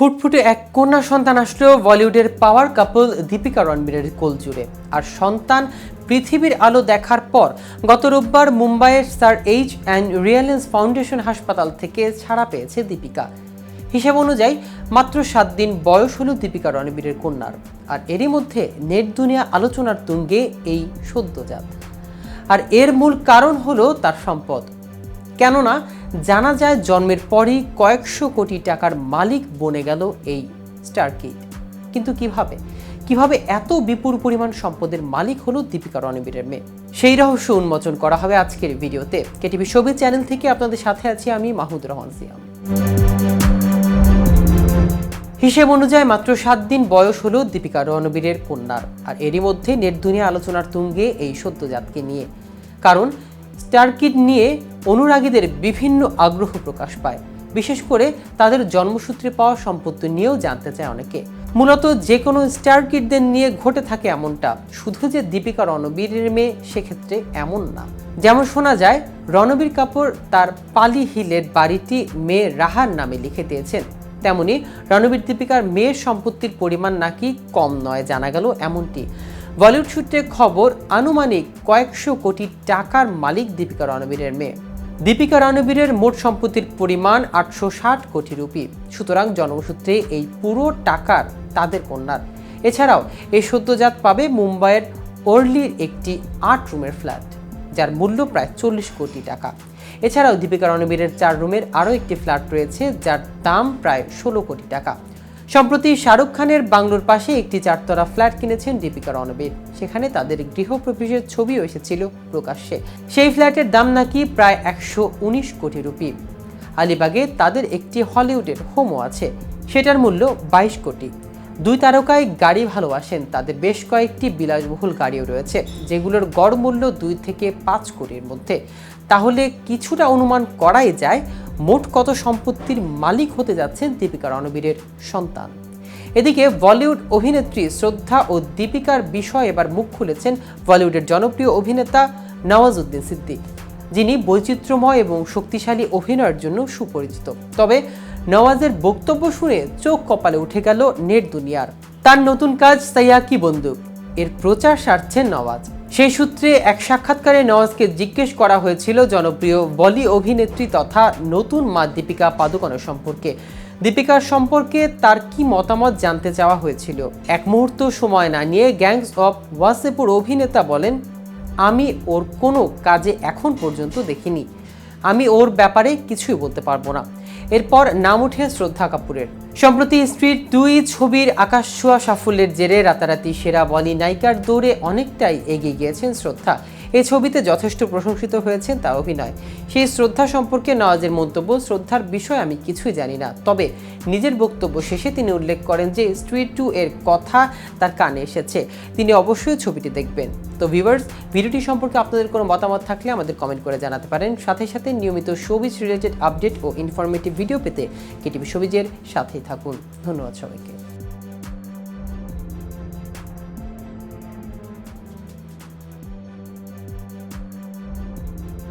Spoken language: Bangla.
ফুটফুটে এক কন্যা সন্তান আসলো বলিউডের পাওয়ার কাপল দীপিকা রণবীরের কোল জুড়ে। আর সন্তান পৃথিবীর আলো দেখার পর, গত রোববার মুম্বাইয়ের sir H and Reliance foundation হাসপাতাল থেকে ছাড়া পেয়েছে দীপিকা। হিসেব অনুযায়ী, মাত্র সাত দিন বয়স হলো দীপিকা রণবীরের কন্যার। আর এরই মধ্যে নেট দুনিয়া আলোচনার তুঙ্গে এই সদ্যজাত। আর এর মূল কারণ হলো তার সম্পদ। কেননা জানা যায় জন্মের পরই কয়েকশো কোটি টাকার মালিক বনে গেল এই স্টার কিড কিন্তু কীভাবে? কীভাবে এত বিপুল পরিমাণ সম্পদের মালিক হলো দীপিকা রণবীরের মেয়ে? সেই রহস্য উন্মোচন করা হবে আজকের ভিডিওতে। কেটিভি ছবি চ্যানেল থেকে আপনাদের সাথে আছি আমি মাহমুদ রহমান সিয়াম হিসেব অনুযায়ী মাত্র সাত দিন বয়স হলো দীপিকা রণবীরের কন্যার। আর এরই মধ্যে নেট দুনিয়া আলোচনার তুঙ্গে এই সদ্যজাতকে নিয়ে। কারণ স্টারকিড নিয়ে অনুরাগীদের বিভিন্ন আগ্রহ প্রকাশ পায়। বিশেষ করে তাদের জন্মসূত্রে পাওয়া সম্পত্তি নিয়েও জানতে চায় অনেকে। মূলত যে কোনো স্টার কিডদের নিয়ে ঘটে থাকে এমনটা। শুধু যে দীপিকা রণবীরের মেয়ে সেক্ষেত্রে এমন না। যেমন শোনা যায়, রণবীর কাপুর তার পালি হিলের বাড়িটি মেয়ে রাহার নামে লিখে দিয়েছেন। তেমনি রণবীর দীপিকার মেয়ের সম্পত্তির পরিমাণ নাকি কম নয় জানা গেল এমনটি। বলিউড সূত্রে খবর, আনুমানিক কয়েকশো কোটি টাকার মালিক দীপিকা রণবীরের মেয়ে। দীপিকা রণবীরের মোট সম্পত্তির পরিমাণ আটশো ষাট কোটি রুপি। সুতরাং জন্মসূত্রে এই পুরো টাকার তাদের কন্যার। এছাড়াও এই সদ্যজাত পাবে মুম্বাইয়ের ওর্লির একটি আট রুমের ফ্ল্যাট, যার মূল্য প্রায় চল্লিশ কোটি টাকা। এছাড়াও, দীপিকা রণবীরের চার রুমের আরও একটি ফ্ল্যাট রয়েছে, যার দাম প্রায় ষোলো কোটি টাকা। সম্প্রতি শাহরুখ খানের বাংলোর পাশে একটি চারতলা ফ্ল্যাট কিনেছেন দীপিকা রণবীর। সেখানে তাদের গৃহপ্রবেশের ছবিও এসেছিল প্রকাশ্যে। সেই ফ্ল্যাটের দাম নাকি প্রায় একশো উনিশ কোটি রুপি। আলিবাগে তাদের একটি হলিউডের হোমও আছে। সেটার মূল্য বাইশ কোটি। দুই তারকায় গাড়ি ভালোবাসেন, তাদের বেশ কয়েকটি বিলাসবহুল গাড়িও রয়েছে, যেগুলোর গড় মূল্য দুই থেকে পাঁচ কোটির মধ্যে। তাহলে কিছুটা অনুমান করাই যায় মোট কত সম্পত্তির মালিক হতে যাচ্ছেন দীপিকা রণবীরের সন্তান? এদিকে বলিউড অভিনেত্রী শ্রদ্ধা ও দীপিকার বিষয়ে এবার মুখ খুলেছেন বলিউডের জনপ্রিয় অভিনেতা নওয়াজউদ্দিন সিদ্দিক। যিনি বৈচিত্র্যময় এবং শক্তিশালী অভিনয়ের জন্য সুপরিচিত। তবে নওয়াজের বক্তব্য শুনে চোখ কপালে উঠে গেল নেট দুনিয়ার। তার নতুন কাজ সাইয়াকি বন্দুক। এর প্রচার সারছেন নওয়াজ। সেই সূত্রে এক সাক্ষাৎকারে নওয়াজকে জিজ্ঞেস করা হয়েছিল জনপ্রিয় বলি অভিনেত্রী তথা নতুন মা দীপিকা পাদুকনের সম্পর্কে। দীপিকার সম্পর্কে তার কি মতামত জানতে চাওয়া হয়েছিল? এক মুহূর্ত সময় না নিয়ে গ্যাংস অফ ওয়াসেপুর অভিনেতা বলেন, আমি ওর কোনো কাজে এখন পর্যন্ত দেখিনি। আমি ওর ব্যাপারে কিছুই বলতে পারব না। এরপর নাম উঠে শ্রদ্ধা কাপুরের। সম্প্রতি স্ত্রীর দুই ছবির আকাশ ছোঁয়া সাফল্যের জেরে রাতারাতি সেরা বলি নায়িকার দৌড়ে অনেকটাই এগিয়ে গিয়েছেন শ্রদ্ধা। এই ছবিতে যথেষ্ট প্রশংসিত হয়েছেন তার অভিনয়। সেই শ্রদ্ধা সম্পর্কে নওয়াজের মন্তব্য, শ্রদ্ধার বিষয় আমি কিছুই জানি না। তবে নিজের বক্তব্য শেষে তিনি উল্লেখ করেন যে স্ট্রিট টু এর কথা তার কানে এসেছে। তিনি অবশ্যই ছবিটি দেখবেন। তো ভিউয়ার্স, ভিডিওটি সম্পর্কে আপনাদের কোনো মতামত থাকলে আমাদের কমেন্ট করে জানাতে পারেন। সাথে সাথে নিয়মিত শোবিজ রিলেটেড আপডেট ও ইনফরমেটিভ ভিডিও পেতে কেটিভি শোবিজের সাথেই থাকুন। ধন্যবাদ সবাইকে।